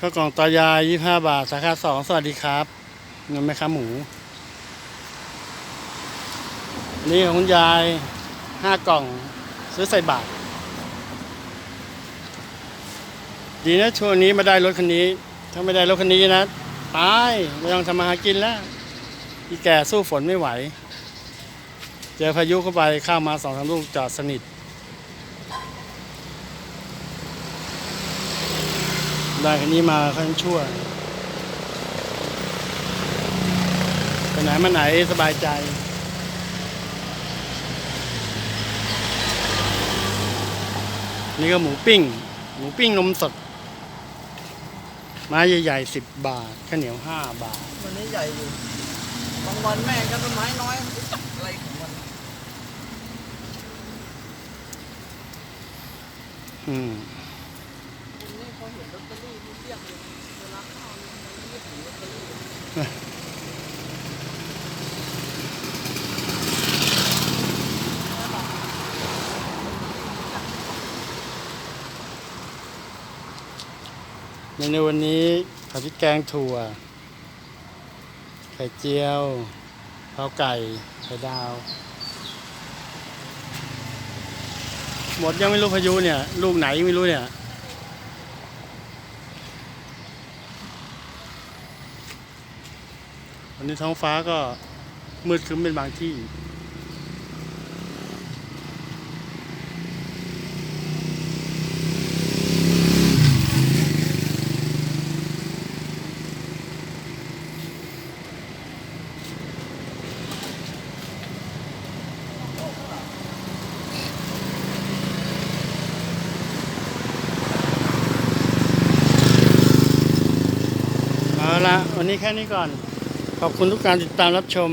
ข้าวกล่องตายายยี่ห้าบาท สาขาสองสวัสดีครับเงินไหมครับหมู นี่ของคุณยายห้ากล่องซื้อใส่บาท ดีนะช่วงนี้มาได้รถคันนี้ ถ้าไม่ได้รถคันนี้นะ ตายไม่ต้องทำมาหากินแล้วอีแก่สู้ฝนไม่ไหว เจอพายุเข้าไปข้ามมาสองสามลูกจอดสนิท ได้คันนี้มาค่อนชั่วไปไหนมาไหนสบายใจนี่ก็หมูปิ้ง หมูปิ้งนมสด ไม้ใหญ่ๆสิบบาท ข้าวเหนียวห้าบาท วันนี้ใหญ่อยู่ บางวันแม่งก็ต้นไม้น้อยมันจะจับอะไรของมัน อืมวันนี้พอ เห็นลอตเตอรี่ที่เทียบเลยเวลาเข้าเนี่ยมันไม่ถือลอตเตอรี่เมนูวันนี้ผัดพริกแกงถั่ว ไข่เจียวเผาไก่ไข่ดาว หมดยังไม่รู้พายุเนี่ย ลูกไหนไม่รู้เนี่ย วันนี้ท้องฟ้าก็มืดครึ้มเป็นบางที่ เอาละวันนี้แค่นี้ก่อน ขอบคุณทุกการติดตามรับชม